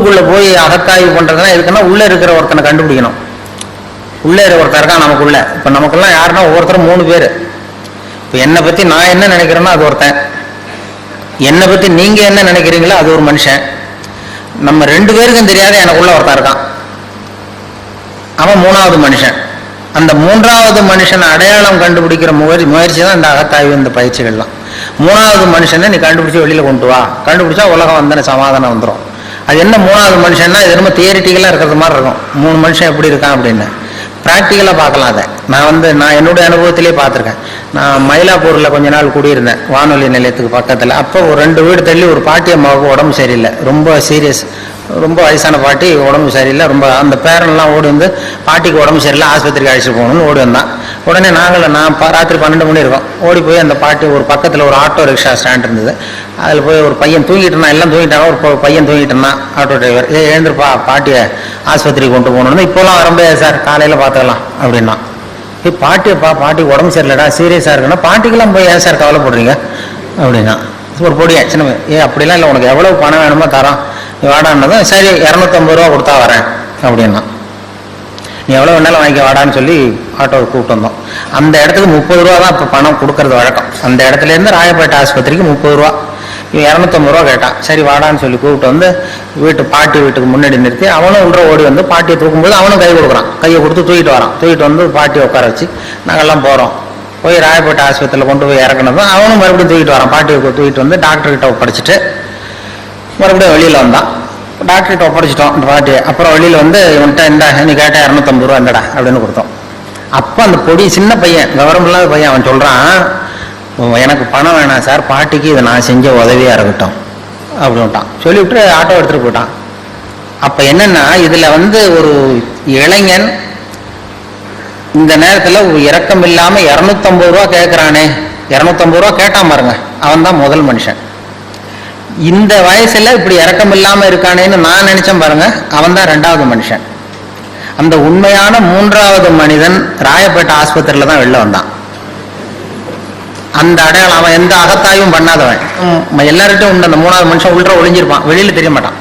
உள்ளுக்குள்ளே போய் அகத்தாய்வு பண்ணுறதுனா எதுக்குன்னா உள்ள இருக்கிற ஒருத்தனை கண்டுபிடிக்கணும். உள்ளே இருக்கிற ஒருத்தர் இருக்கான் நமக்குள்ள. இப்ப நமக்குலாம் யாருன்னா ஒவ்வொருத்தரும் மூணு பேர். இப்ப என்னை பத்தி நான் என்ன நினைக்கிறேனோ அது ஒருத்தன். என்னை பத்தி நீங்க என்ன நினைக்கிறீங்களோ அது ஒரு மனுஷன். நம்ம ரெண்டு பேருக்கும் தெரியாத எனக்குள்ள ஒருத்தன் இருக்கான். அவன் மூணாவது மனுஷன். அந்த மூன்றாவது மனுஷனை அடையாளம் கண்டுபிடிக்கிற முயற்சி முயற்சி தான் இந்த அகத்தாய்வு இந்த பயிற்சிகள்லாம். மூணாவது மனுஷனை நீ கண்டுபிடிச்சி வெளியில கொண்டு வா. கண்டுபிடிச்சா உலகம் வந்தன சமாதானம் வந்துடும் அது என்ன மூணாவது மனுஷன்னா இது ரொம்ப தியரிட்டிக்கலாக இருக்கிறது மாதிரி இருக்கும். மூணு மனுஷன் எப்படி இருக்கான் அப்படின்னு. ப்ராக்டிக்கலாக பார்க்கலாம் அதை. நான் வந்து நான் என்னுடைய அனுபவத்திலே பார்த்துருக்கேன். நான் மயிலாப்பூரில் கொஞ்ச நாள் குடியிருந்தேன் வானொலி நிலையத்துக்கு பக்கத்தில். அப்போ ஒரு ரெண்டு வீடு தள்ளி ஒரு பாட்டி அம்மாவுக்கு உடம்பு சரியில்லை. ரொம்ப சீரியஸ் ரொம்ப வயசான பாட்டி உடம்பு சரியில்லை. ரொம்ப அந்த பேரன்லாம் ஓடி வந்து பாட்டிக்கு உடம்பு சரியில்லை ஆஸ்பத்திரிக்கு அழைச்சிட்டு போகணும்னு ஓடி வந்தான். உடனே நாங்களும் நான் ராத்திரி பன்னெண்டு மணி இருக்கும். ஓடி போய் அந்த பாட்டி ஒரு பக்கத்தில் ஒரு ஆட்டோ ரிக்ஷா ஸ்டாண்ட் இருந்தது. அதில் போய் ஒரு பையன் தூங்கிட்டு இருந்தான். எல்லாம் தூங்கிட்டாங்க. ஒரு பையன் தூங்கிட்டு இருந்தான். ஆட்டோ டிரைவர் ஏ எழுந்திருப்பா. பாட்டியை ஆஸ்பத்திரிக்கு கொண்டு போகணும்னு. இப்போலாம் வர சார். காலையில் பார்த்துக்கலாம் அப்படின்னா. ஏய் பாட்டியப்பா பாட்டி உடம்பு சரியில்லடா சீரியஸாக இருக்குன்னா பாட்டிக்கெல்லாம் போய் ஏன் சார் கவலைப்படுறீங்க? அப்படின்னா ஒரு பொடியா சின்ன ஏ அப்படிலாம் இல்லை உனக்கு எவ்வளோ பணம் வேணுமோ தரோம். நீ வாடான்னதும் சரி இரநூத்தம்பது ரூபா கொடுத்தா வரேன் அப்படின்னா. நீ எவ்வளோ வேணாலும் வாங்கிக்க வாடான்னு சொல்லி ஆட்டோவை கூப்பிட்டு வந்தோம். அந்த இடத்துக்கு முப்பது ரூபா தான் இப்போ பணம் கொடுக்கறது வழக்கம். அந்த இடத்துலேருந்து ராயப்பேட்டை ஆஸ்பத்திரிக்கு முப்பது ரூபா. இவன் இரநூத்தம்பது ரூபா கேட்டான். சரி வாடான்னு சொல்லி கூப்பிட்டு வந்து வீட்டு பாட்டி வீட்டுக்கு முன்னாடி நிறுத்தி அவனும் உள்ள ஓடி வந்து பாட்டியை தூக்கும்போது அவனும் கை கொடுக்குறான். கையை கொடுத்து தூக்கிட்டு வரான். தூக்கிட்டு வந்து பாட்டியை உட்கார வச்சு நாங்கெல்லாம் போகிறோம் போய் ராயப்பேட்டை ஆஸ்பத்திரியில் கொண்டு போய் இறக்குனதும் அவனும் மறுபடியும் தூக்கிட்டு வரான். பாட்டியை தூக்கிட்டு வந்து டாக்டர்கிட்ட ஒப்படைச்சிட்டு மறுபடியும் வெளியில் வந்தான். டாக்டர்கிட்ட ஒப்படைச்சிட்டோம் இந்த பாட்டியை. அப்புறம் வெளியில் வந்து இவன்கிட்ட இந்த நீ கேட்டால் இரநூத்தம்பது ரூபா இந்தடா அப்படின்னு கொடுத்தோம். அப்போ அந்த பொடி சின்ன பையன் விவரம் இல்லாத பையன் அவன் சொல்கிறான் எனக்கு பணம் வேணாம் சார். பாட்டிக்கு இதை நான் செஞ்ச உதவியாக இருக்கட்டும். அப்படின்ட்டான் சொல்லிவிட்டு ஆட்டோ எடுத்துகிட்டு போயிட்டான். அப்போ என்னன்னா இதில் வந்து ஒரு இளைஞன் இந்த நேரத்தில் இறக்கம் இல்லாமல் இரநூத்தம்பது ரூபா கேட்குறானே இரநூத்தம்பது ரூபா கேட்டான் பாருங்க. அவன் தான் முதல் மனுஷன். இந்த வயசுல இப்படி இறக்கம் இல்லாமல் இருக்கானேன்னு நான் நினைச்சேன் பாருங்க. அவன் தான் ரெண்டாவது மனுஷன். அந்த உண்மையான மூன்றாவது மனிதன் ராயப்பேட்டை ஆஸ்பத்திரியில தான் வெளில வந்தான். அந்த அடையாளம் அவன் எந்த அகத்தாயும் பண்ணாதவன். ம், எல்லார்கிட்டும் உண்டு. அந்த மூணாவது மனுஷன் உள்ள ஒளிஞ்சிருப்பான். வெளியில தெரிய மாட்டான்.